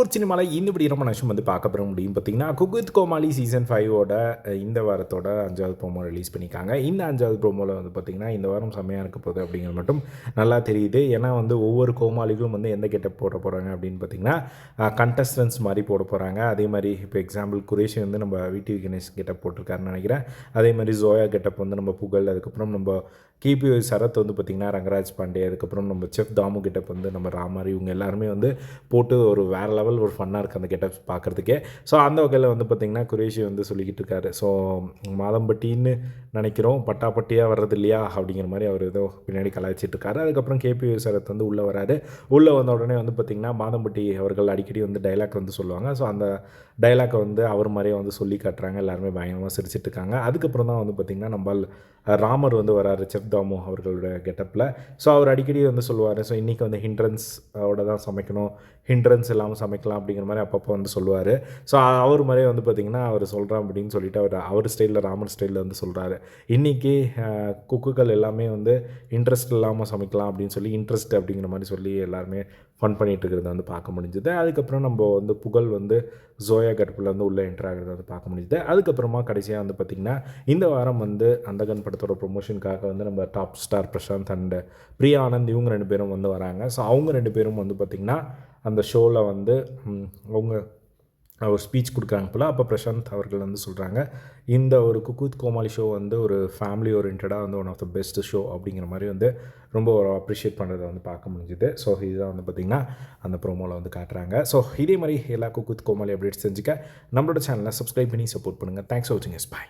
ஒரு சினிமாவில் இந்தபடி ரொம்ப நிமிஷம் வந்து பார்க்க பெற முடியும். பார்த்தீங்கன்னா குகுத் கோமாளி சீசன் ஃபைவோட இந்த வாரத்தோட அஞ்சாவது ப்ரோமோ ரிலீஸ் பண்ணியிருக்காங்க. இந்த அஞ்சாவது ப்ரோமோவில் வந்து பார்த்திங்கன்னா இந்த வாரம் செம்மையாக இருக்க போகுது அப்படிங்கிறது மட்டும் நல்லா தெரியுது. ஏன்னா வந்து ஒவ்வொரு கோமாளிகளும் வந்து எந்த கெட்டப் போட போகிறாங்க அப்படின்னு பார்த்தீங்கன்னா கண்டஸ்டன்ஸ் மாதிரி போட போகிறாங்க அதே மாதிரி இப்போ எக்ஸாம்பிள் குரேஷி வந்து நம்ம விடிவி கணேஷ் கெட்டப் போட்டிருக்காருன்னு நினைக்கிறேன். அதே மாதிரி ஜோயா கெட்டப் வந்து நம்ம புகழ் அதுக்கப்புறம் நம்ம கிபி சரத் வந்து பார்த்திங்கன்னா ரங்கராஜ் பாண்டே அதுக்கப்புறம் நம்ம செஃப் தாமு கெட்டப் வந்து நம்ம ராமாரி இவங்க எல்லாருமே வந்து போட்டு ஒரு வேறு லெவல் ஒரு ஃபன்னாக இருக்குது அந்த கெட்டப்ஸ் பார்க்குறதுக்கே ஸோ அந்த வகையில் வந்து பார்த்திங்கன்னா குரேஷி வந்து சொல்லிக்கிட்டு இருக்காரு. ஸோ மாதம்பட்டின்னு நினைக்கிறோம். பட்டாப்பட்டியாக வர்றது இல்லையா அப்படிங்கிற மாதிரி அவர் ஏதோ பின்னாடி கலாய்ச்சிட்டு இருக்காரு. அதுக்கப்புறம் கேபி சரத் வந்து உள்ளே வராரு. உள்ளே வந்த உடனே வந்து பார்த்திங்கன்னா மாதம்பட்டி அவர்கள் அடிக்கடி வந்து டைலாக் வந்து சொல்லுவாங்க. ஸோ அந்த டைலாக்கை வந்து அவர் மாதிரியே வந்து சொல்லி காட்டுறாங்க. எல்லாருமே பயங்கரமாக சிரிச்சிட்டு இருக்காங்க. அதுக்கப்புறம் தான் வந்து பார்த்திங்கன்னா நம்மால் ராமர் வந்து வராரு செஃப் தாமு அவர்களோட கெட்டப்பில் ஸோ அவர் அடிக்கடி வந்து சொல்லுவார். ஸோ இன்றைக்கி வந்து ஹிண்ட்ரன்ஸோட தான் சமைக்கணும். ஹிண்ட்ரன்ஸ் இல்லாமல் சமைக்கலாம் அப்படிங்கிற மாதிரி அப்பப்போ வந்து சொல்லுவார். ஸோ அவர் மாதிரியே வந்து பார்த்திங்கன்னா அவர் சொல்கிறான் அப்படின்னு சொல்லிட்டு அவர் அவர் ஸ்டைலில் ராமர் ஸ்டைலில் வந்து சொல்கிறாரு இன்றைக்கி குக்குகள் எல்லாமே வந்து இன்ட்ரெஸ்ட் இல்லாமல் சமைக்கலாம் அப்படின்னு சொல்லி இன்ட்ரெஸ்ட் அப்படிங்கிற மாதிரி சொல்லி எல்லாருமே ஃபன் பண்ணிகிட்டு இருக்கிறத வந்து பார்க்க முடிஞ்சுது. அதுக்கப்புறம் நம்ம வந்து புகழ் வந்து ஜோயா கடுப்பில் வந்து உள்ளே என்ட்ராகிறத வந்து பார்க்க முடிஞ்சுது. அதுக்கப்புறமா கடைசியாக வந்து பார்த்திங்கன்னா இந்த வாரம் வந்து அந்தகன் படத்தோட ப்ரொமோஷனுக்காக வந்து நம்ம top star Prashanth and Priya Anand இவங்க ரெண்டு பேரும் வந்து வராங்க. ஸோ அவங்க ரெண்டு பேரும் வந்து பார்த்திங்கன்னா அந்த ஷோவில் வந்து அவங்க ஒரு ஸ்பீச் கொடுக்குறாங்க போல். அப்போ பிரசாந்த் அவர்கள் வந்து சொல்கிறாங்க இந்த ஒரு குக்கூத் கோமாளி ஷோ வந்து ஒரு ஃபேமிலி ஓரியன்டாக வந்து one of the best show அப்படிங்கிற மாதிரி வந்து ரொம்ப ஒரு அப்ரிஷியேட் பண்ணுறதை வந்து பார்க்க முடிஞ்சுது. ஸோ இதுதான் வந்து பார்த்திங்கன்னா அந்த ப்ரோமோவில் வந்து காட்டுறாங்க. ஸோ இதே மாதிரி எல்லா குக்கூத் கோமாளி அப்டேட்ஸ் செஞ்சுக்க நம்மளோட சேனலை சப்ஸ்கிரைப் பண்ணி சப்போர்ட் பண்ணுங்கள் தேங்க்ஸ் ஃபார் வாட்சிங் எஸ் பாய்